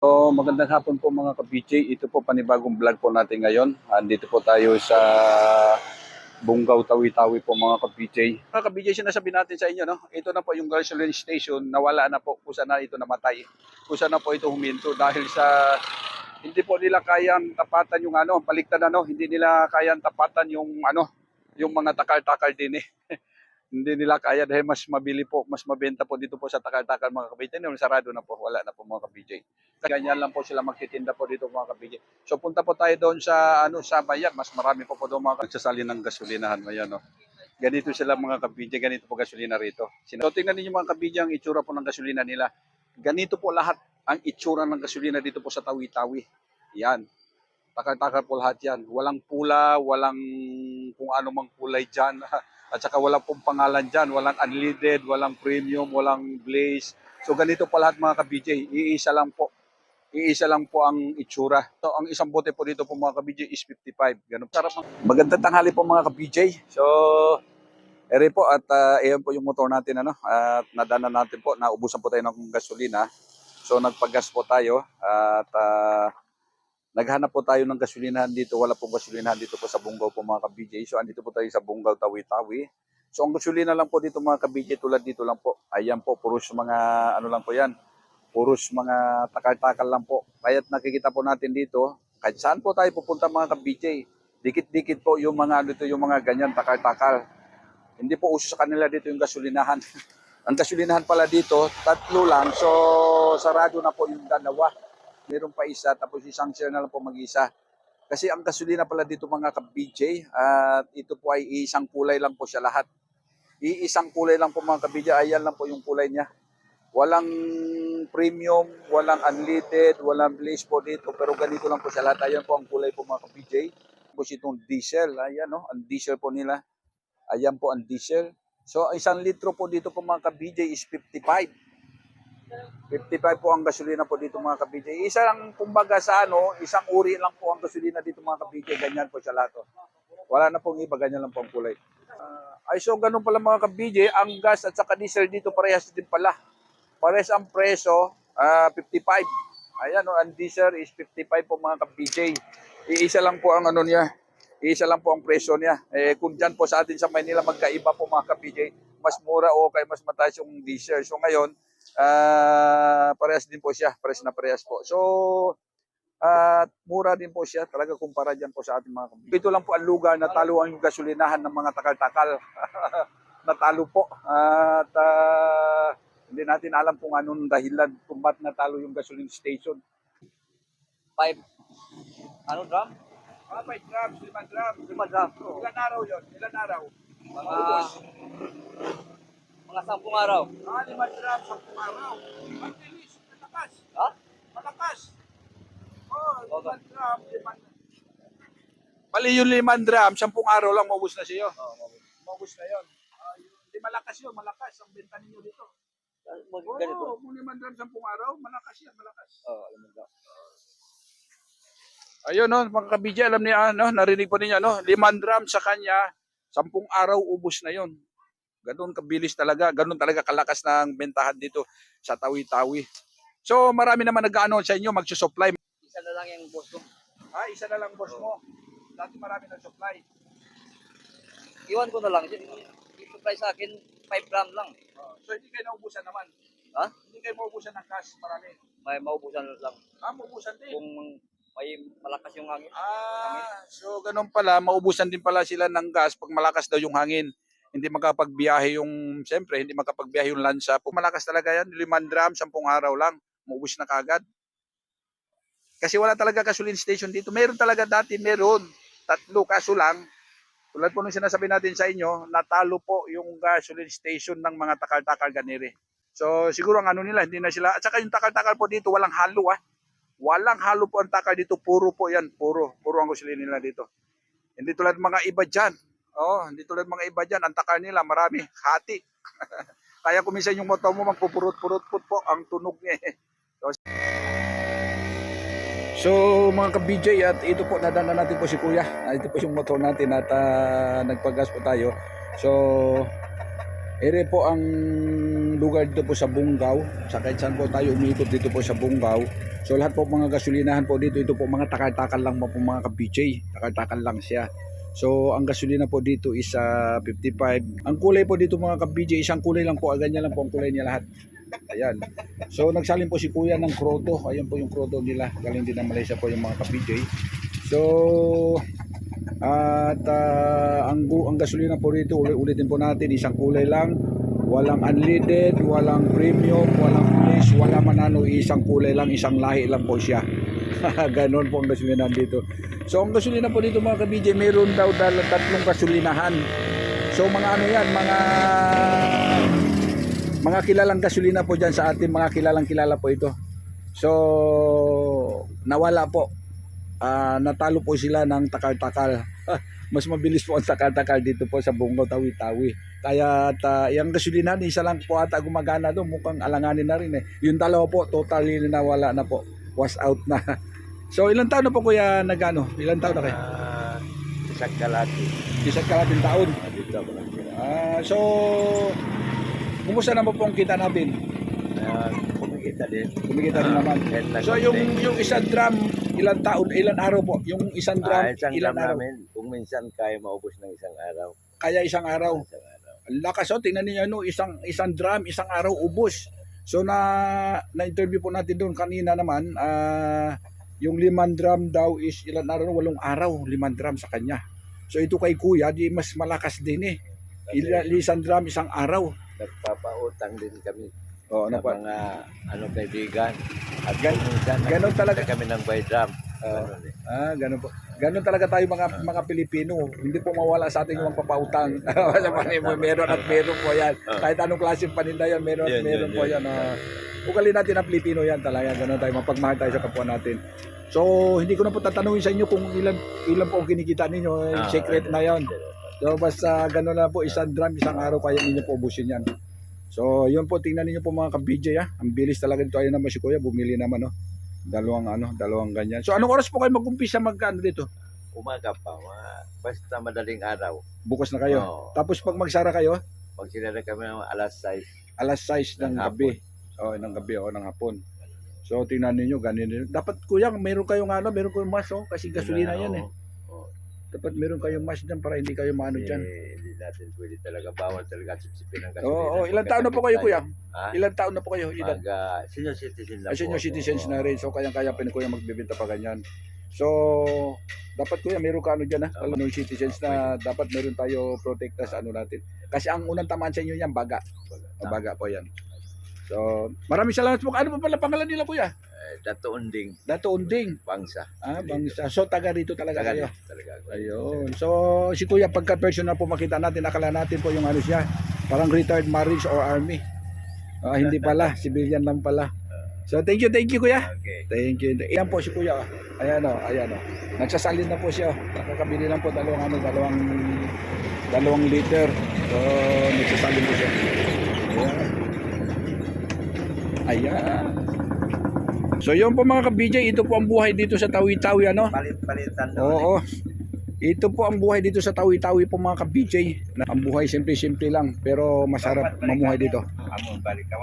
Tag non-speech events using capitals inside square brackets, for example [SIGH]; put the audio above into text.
So, magandang hapon po mga ka-BJ. Ito po panibagong vlog po natin ngayon. Andito po tayo sa Bungaw Tawi-Tawi po mga ka-BJ. Mga ka-BJ, sinasabi natin sa inyo, no? Ito na po yung gasoline station. Nawala na po kung na ito namatay. Kung na po ito huminto dahil sa hindi po nila kayang tapatan yung ano, baliktad ano, hindi nila kayang tapatan yung ano, yung mga takal-takal din eh. [LAUGHS] hindi nila kaya dahil mas mabili po, mas mabenta po dito po sa takal-takal mga. Yung sarado na po, wala na po mga kabidyo. Ganyan lang po sila magtitinda po dito mga kabidyo. So punta po tayo doon sa ano sa bayan, mas marami po po doon mga nagsasali ng gasolinahan. Ayan no. Ganito sila mga kabidyo, ganito po gasolina rito. So tingnan niyo mga kabidyo ang itsura po ng gasolina nila. Ganito po lahat ang itsura ng gasolina dito po sa Tawi-Tawi. Yan. Takal-takal po lahat yan. Walang pula, walang kung ano mang kulay dyan. [LAUGHS] At saka walang pong pangalan dyan. Walang unleaded, walang premium, walang blaze. So ganito po lahat mga ka-BJ. Iisa lang po. Iisa lang po ang itsura. So ang isang bote po dito po mga ka-BJ is 55. Ganun. Sarap ang... Magandang tanghali po mga ka-BJ. So, ere po at uh, ayan po yung motor natin ano. At nadana natin po, naubusan po tayo ng gasolina. So nagpagas po tayo at ah, naghanap po tayo ng gasolinahan dito. Wala pong gasolinahan dito po sa Bungaw po mga ka-BJ. So andito po tayo sa Bungaw Tawi-Tawi. So ang gasolina lang po dito mga ka-BJ tulad dito lang po. Ayan po, puros mga ano lang po yan. Puros mga takal-takal lang po. Kaya't nakikita po natin dito, kahit saan po tayo pupunta mga ka-BJ. Dikit-dikit po yung mga dito yung mga ganyan takal-takal. Hindi po uso sa kanila dito yung gasolinahan. [LAUGHS] ang gasolinahan pala dito, tatlo lang. So sarado na po yung dalawa meron pa isa, tapos isang share na lang po mag-isa. Kasi ang gasolina pala dito mga ka-BJ, at ito po ay isang kulay lang po siya lahat. Iisang kulay lang po mga ka-BJ, ayan lang po yung kulay niya. Walang premium, walang unleaded, walang blaze po dito, pero ganito lang po siya lahat. Ayan po ang kulay po mga ka-BJ. Tapos itong diesel, ayan no, ang diesel po nila. Ayan po ang diesel. So isang litro po dito po mga ka-BJ is 55. 55 po ang gasolina po dito mga ka-BJ. Isa lang kumbaga sa ano, isang uri lang po ang gasolina dito mga ka-BJ. Ganyan po siya lahat. oh. Wala na pong iba, ganyan lang po ang kulay. Ah, ay so ganun pala mga ka-BJ, ang gas at saka diesel dito parehas din pala. Parehas ang preso, ah, 55. Ayan, oh, ang diesel is 55 po mga ka-BJ. Iisa lang po ang ano niya, Iisa lang po ang presyo niya. Eh, kung dyan po sa atin sa Maynila magkaiba po mga ka-BJ, mas mura o kay mas mataas yung diesel. So ngayon, ah parehas din po siya, parehas na parehas po. So, at mura din po siya talaga kumpara dyan po sa ating mga ka-BJ. Ito lang po ang lugar na talo ang gasolinahan ng mga takal-takal. [LAUGHS] natalo po. At ah, hindi natin alam kung anong dahilan kung ba't natalo yung gasoline station. Five. Ano drum? Ah, 5 grams, 5 grams. Lima drum. Ilan araw yun? Ilan araw? Mga mga sampung araw. Ah, 5 grams, 10 araw. Ang bilis, malakas. Ha? Malakas. Oh, Okay. 5 grams, 5 Bali yung 5 grams, 10 araw lang maubos na siya. Oo, mabot. Maubos na yun. Ah, yun. Hindi malakas yun, malakas ang benta ninyo dito. Mag Oo, oh, kung 5 grams, 10 araw, malakas yan, malakas. Oo, alam mo ba? Ayun, no, mga kabidya, alam niya, no, narinig po ninyo, no, 5 grams sa kanya, 10 araw, ubos na yon. Ganun kabilis talaga, ganun talaga kalakas ng bentahan dito sa Tawi-Tawi. So, marami naman nag-ano sa inyo, magsusupply. Isa na lang yung boss ko. Ah, isa na lang boss mo. Dati marami nag-supply. Iwan ko na lang. Yung supply sa akin, 5 gram lang. Oh, so, hindi kayo naubusan naman. Ha? Hindi kayo maubusan ng cash, marami. May maubusan lang. Ah, maubusan din. Kung may malakas yung hangin. Ah, so ganun pala, maubusan din pala sila ng gas pag malakas daw yung hangin. Hindi makapagbiyahe yung, siyempre, hindi makapagbiyahe yung lansa. Pag malakas talaga yan, 5 drum, 10 araw lang, maubos na kagad. Kasi wala talaga gasoline station dito. Meron talaga dati, meron. Tatlo, kaso lang, tulad po nung sinasabi natin sa inyo, natalo po yung gasoline station ng mga takal-takal ganire. So siguro ang ano nila, hindi na sila, at saka yung takal-takal po dito, walang halo ah. Walang halo po ang takal dito, puro po yan, puro. Puro ang gasolina nila dito. Hindi tulad mga iba dyan. Oh, hindi tulad mga iba dyan. Ang takal nila, marami. Hati. [LAUGHS] Kaya kuminsan yung motor mo, magpupurot-purot po ang tunog niya. eh. So, so mga ka-BJ at ito po nadana natin po si Kuya. Ah, ito po yung motor natin at ah, nagpagas po tayo. So ere po ang lugar dito po sa Bungaw. Sa kahit saan po tayo umikot dito po sa Bungaw. So lahat po mga gasolinahan po dito, ito po mga takal-takal lang po po mga ka-BJ. Takal-takal lang siya. So ang gasolina po dito is ah, 55. Ang kulay po dito mga ka-BJ, isang kulay lang po, ah, ganyan lang po ang kulay niya lahat. Ayan. So nagsalin po si Kuya ng Krodo. Ayan po yung Krodo nila. Galing din ng Malaysia po yung mga ka-BJ. So at ah, ang ang gasolina po rito ulit-ulitin po natin isang kulay lang. Walang unleaded, walang premium, walang police, wala manano, isang kulay lang, isang lahi lang po siya. [LAUGHS] Ganon po ang gasolina dito. So ang gasolina po dito mga ka-BJ, meron daw dal- tatlong gasolinahan. So mga ano yan, mga mga kilalang gasolina po dyan sa atin, mga kilalang kilala po ito. So nawala po. Ah, natalo po sila ng takal-takal. [LAUGHS] Mas mabilis po ang takal-takal dito po sa Bungo, Tawi-Tawi. Kaya ta, yung gasolina, isa lang po ata gumagana doon. Mukhang alanganin na rin eh. Yung dalawa po, totally nawala na po. Was out na. [LAUGHS] So ilang taon na po kuya nagano? Ilang taon na kayo? Ah, isang kalati. Isang kalating taon. Dito ako nagtira. Ah, so kumusta naman po ang kita natin? Ah, kumikita din. Kumikita rin naman. Kahit na So yung yung isang drum, ilang taon, ilang araw po? Yung isang drum, ah, isang ilang gram araw? namin, kung minsan kaya maubos ng isang araw. Kaya isang araw. Isang araw. Ang lakas oh, tingnan niyo ano, isang isang drum, isang araw ubos. So na na-interview po natin doon kanina naman, ah yung limang drum daw is ilan araw, walong araw, limang drum sa kanya. So ito kay Kuya, di mas malakas din eh. Kasi Ila, isang drum, isang araw. nagpapautang din kami Oo, ano pa? mga ano kaibigan. At Gan- nagpunta talaga. kami ng buy drum. Oo. Ganon eh. Ah, ganun po. Ganun talaga tayo mga mga Pilipino. Hindi po mawala sa ating mga papautang. sa [LAUGHS] panimo, meron at meron po yan. Kahit anong klaseng paninda yan, meron at meron yan, po yan. yan. ah. ugali natin ang Pilipino yan talaga. Ganun tayo, mapagmahal tayo sa kapwa natin. So, hindi ko na po tatanungin sa inyo kung ilan ilan po ang kinikita ninyo. Eh, Ah, Secret na yon. So, basta ganun na po, isang drum, isang araw kaya ninyo po ubusin yan. So, yun po, tingnan ninyo po mga ka-BJ ha. Ang bilis talaga dito. Ayun naman si Kuya, bumili naman no. Dalawang ano, dalawang ganyan. So, anong oras po kayo mag-umpisa mag-ano dito? Umaga pa, mga, basta madaling araw. Bukas na kayo. Oo. Tapos pag magsara kayo, Pag sinara kami ng alas 6, alas 6 ng Ng gabi. O, ng gabi o ng hapon. So, tingnan ninyo, ganyan. Dapat kuya, meron kayong ano, meron kayong mas oh, kasi gasolina yan eh. Dapat meron kayong mas dyan para hindi kayo maano. Eh, hindi natin pwede talaga bawal talaga sipsipin ang gasolina. Oo, oh, ilang taon na po kayo kuya? Ha? Ilang taon na po kayo? Ilan? Mag, ah, senior citizen na senior po ako. citizens na rin. So, kayang-kaya pa ni kuya magbibenta pa ganyan. So, dapat kuya, meron ka ano dyan ha? Alam no, citizens na dapat meron tayo protekta sa ano natin. Kasi ang unang tamaan sa inyo yan, baga. Ah, Baga po yan. So, maraming salamat po. Ano pa pala pangalan nila kuya? Eh, Dato Unding, Dato Unding. Bangsa. Ah, bangsa. So, taga rito talaga kayo. Talaga. Ayun. So, si Kuya, pagka personal po makita natin, akala natin po yung ano siya, parang retired marriage or army. Ah, hindi pala, [LAUGHS] civilian lang pala. So, thank you, thank you, Kuya. Okay. Thank you. Ayan po si Kuya. oh. Ayan o, ayan o. Nagsasalin na po siya. oh. Nakakabili lang po dalawang ano, dalawang dalawang liter. So, nagsasalin po siya. Ayan. So, yun po mga ka-BJ, ito po ang buhay dito sa Tawi-Tawi, ano? Palit-palitan daw. Oo. Ito po ang buhay dito sa Tawi-Tawi po mga ka-BJ. Ang buhay simple-simple lang pero masarap mamuhay dito. Amon balik ka